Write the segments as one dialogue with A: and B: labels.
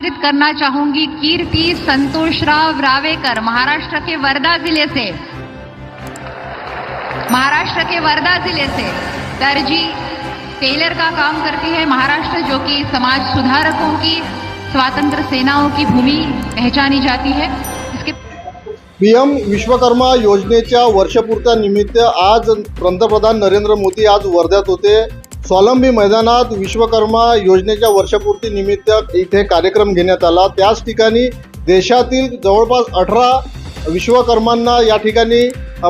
A: आमंत्रित करना चाहूंगी कीर्ति संतोष राव रावेकर महाराष्ट्र के वर्धा जिले से। महाराष्ट्र के वर्धा जिले से। दर्जी टेलर का काम करती है महाराष्ट्र जो कि समाज सुधारकों की स्वातंत्र सेनाओं की भूमि पहचानी जाती है। इसके
B: पीएम विश्वकर्मा योजनेच्या वर्षपूर्त्या निमित्त आज पंतप्रधान नरेंद्र मोदी आज वर्ध्यात होते. स्वावलंबी मैदानात विश्वकर्मा योजनेच्या वर्षपूर्ती निमित्त इथे कार्यक्रम घेण्यात आला. त्याच ठिकाणी देशातील जवळपास अठरा विश्वकर्मांना या ठिकाणी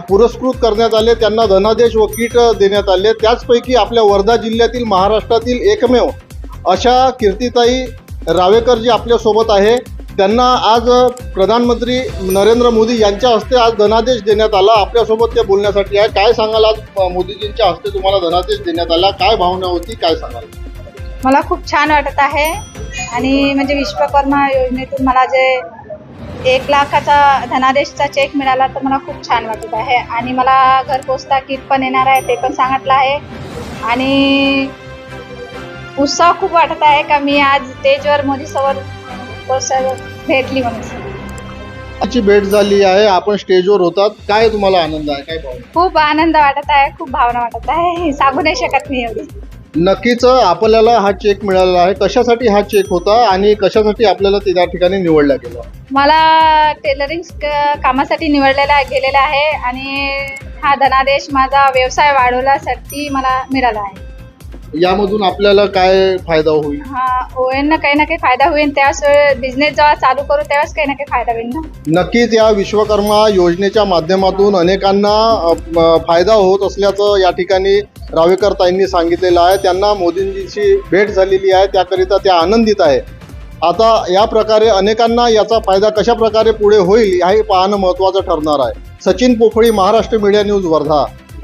B: पुरस्कृत करण्यात आले. त्यांना धनादेश व किट देण्यात आले. त्याचपैकी आपल्या वर्धा जिल्ह्यातील महाराष्ट्रातील एकमेव अशा कीर्तिताई रावेकर जी आपल्यासोबत आहे. त्यांना आज प्रधानमंत्री नरेंद्र मोदी यांच्या हस्ते आज धनादेश देण्यात आला. आपल्यासोबत ते बोलण्यासाठी आहे. काय सांगाल आज मोदीजींच्या हस्ते तुम्हाला धनादेश देण्यात आला? काय भावना होती? काय सांगाल?
C: मला खूप छान वाटत आहे. आणि म्हणजे विश्वकर्मा योजनेतून मला जे एक लाखाचा धनादेशचा चेक मिळाला तर मला खूप छान वाटत आहे. आणि मला घरपोचता किट पण येणार आहे ते पण सांगितलं आहे. आणि उत्साह खूप वाटत आहे का मी आज स्टेजवर मोदीसोबत भेटली म्हणून.
B: आजची भेट झाली आहे. आपण स्टेजवर होतात. काय तुम्हाला आनंद आहे? काय भावना?
C: खूप आनंद वाटत आहे. खूप भावना वाटत आहे. सांगू नाही शकत मी एवढी.
B: नक्कीच आपल्याला हा चेक मिळाला आहे. कशासाठी हा चेक होता आणि कशासाठी आपल्याला त्या ठिकाणी निवडला गेला?
C: मला टेलरिंग क- कामासाठी निवडलेला गेलेला आहे आणि हा धनादेश माझा व्यवसाय वाढवण्यासाठी मला मिळाला आहे.
B: यामधून आपल्याला काय फायदा होईल?
C: हा ना काही ना काही फायदा होईल. त्यावेळेस बिझनेस जेव्हा चालू करू तेव्हाच काही ना काही फायदा होईल ना?
B: नक्कीच या विश्वकर्मा योजनेच्या माध्यमातून अनेकांना अ, म, फायदा होत असल्याचं या ठिकाणी रावेकर ताईंनी सांगितलेलं आहे. त्यांना मोदींची भेट झालेली आहे. त्याकरिता त्या आनंदित आहे. आता या प्रकारे अनेकांना याचा फायदा कशा प्रकारे पुढे होईल हे पाहणं महत्त्वाचं ठरणार आहे. Sachin Pophali Maharashtra media news Wardha.